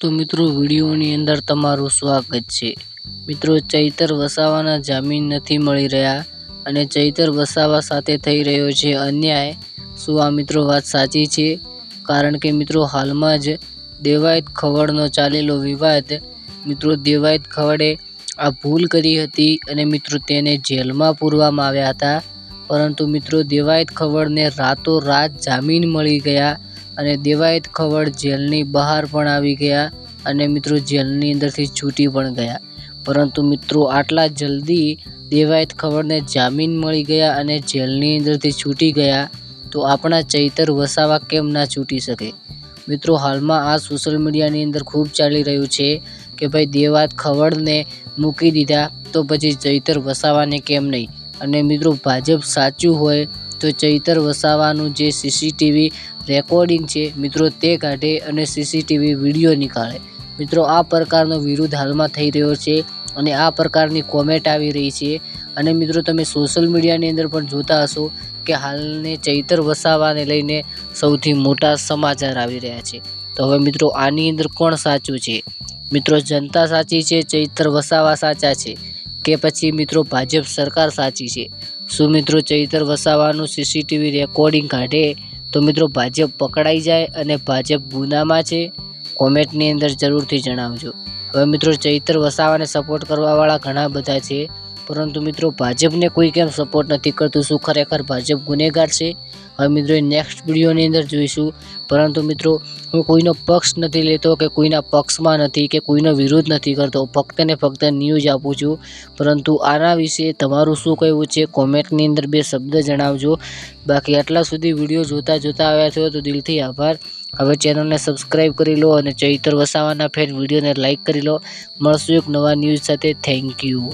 તો મિત્રો, વિડીયોની અંદર તમારું સ્વાગત છે. મિત્રો, ચૈતર વસાવાના જામીન નથી મળી રહ્યા અને ચૈતર વસાવા સાથે થઈ રહ્યો છે અન્યાય. શું આ મિત્રો વાત સાચી છે? કારણ કે મિત્રો, હાલમાં જ દેવાયત ખવડનો ચાલેલો વિવાદ, મિત્રો, દેવાયત ખવડે આ ભૂલ કરી હતી અને મિત્રો, તેને જેલમાં પૂરવામાં આવ્યા હતા. પરંતુ મિત્રો, દેવાયત ખવડને રાતોરાત જામીન મળી ગયા અને દેવાયત ખવડ જેલની બહાર પણ આવી ગયા અને મિત્રો જેલની અંદરથી છૂટી પણ ગયા. પરંતુ મિત્રો આટલા જલ્દી દેવાયત ખવડને જામીન મળી ગયા અને જેલની અંદરથી છૂટી ગયા, તો આપણા ચૈતર વસાવા કેમ ના છૂટી શકે? મિત્રો, હાલમાં આ સોશિયલ મીડિયાની અંદર ખૂબ ચાલી રહ્યું છે કે ભાઈ દેવાત ખવડને મૂકી દીધા, તો પછી ચૈતર વસાવાને કેમ નહીં? અને મિત્રો, ભાજપ સાચું હોય તો ચૈતર વસાવાનું જે સીસીટીવી રેકોર્ડિંગ છે, મિત્રો તે કાઢે અને સીસીટીવી વીડિયો નીકાળે. મિત્રો, આ પ્રકારનો વિરોધ હાલમાં થઈ રહ્યો છે અને આ પ્રકારની કોમેન્ટ આવી રહી છે. અને મિત્રો, તમે સોશિયલ મીડિયાની અંદર પણ જોતા હશો કે હાલને ચૈતર વસાવાને લઈને સૌથી મોટા સમાચાર આવી રહ્યા છે. તો હવે મિત્રો, આની અંદર કોણ સાચું છે? મિત્રો, જનતા સાચી છે, ચૈતર વસાવા સાચા છે કે પછી મિત્રો, ભાજપ સરકાર સાચી છે? શું મિત્રો ચૈતર વસાવાનું સીસીટીવી રેકોર્ડિંગ કાઢે? તો મિત્રો ભાજપ પકડાઈ જાય અને ભાજપ ગુનામાં છે? કોમેન્ટની અંદર જરૂરથી જણાવજો. હવે મિત્રો ચૈતર વસાવાને સપોર્ટ કરવાવાળા ઘણા બધા છે. પરંતુ મિત્રો, ભાજપને કોઈ કેમ સપોર્ટ નથી કરતું? શું ખરેખર ભાજપ ગુનેગાર છે? હવે મિત્રો, એ નેક્સ્ટ વિડીયોની અંદર જોઈશું. પરંતુ મિત્રો, હું કોઈનો પક્ષ નથી લેતો કે કોઈના પક્ષમાં નથી કે કોઈનો વિરોધ નથી કરતો. ફક્ત ને ફક્ત ન્યૂઝ આપું છું. પરંતુ આના વિશે તમારું શું કહેવું છે? કોમેન્ટની અંદર બે શબ્દ જણાવજો. બાકી આટલા સુધી વીડિયો જોતા જોતા આવ્યા છો તો દિલથી આભાર. હવે ચેનલને સબસ્ક્રાઈબ કરી લો અને ચૈતર વસાવાના ફેર વિડીયોને લાઇક કરી લો. મળશું એક નવા ન્યૂઝ સાથે. Thank you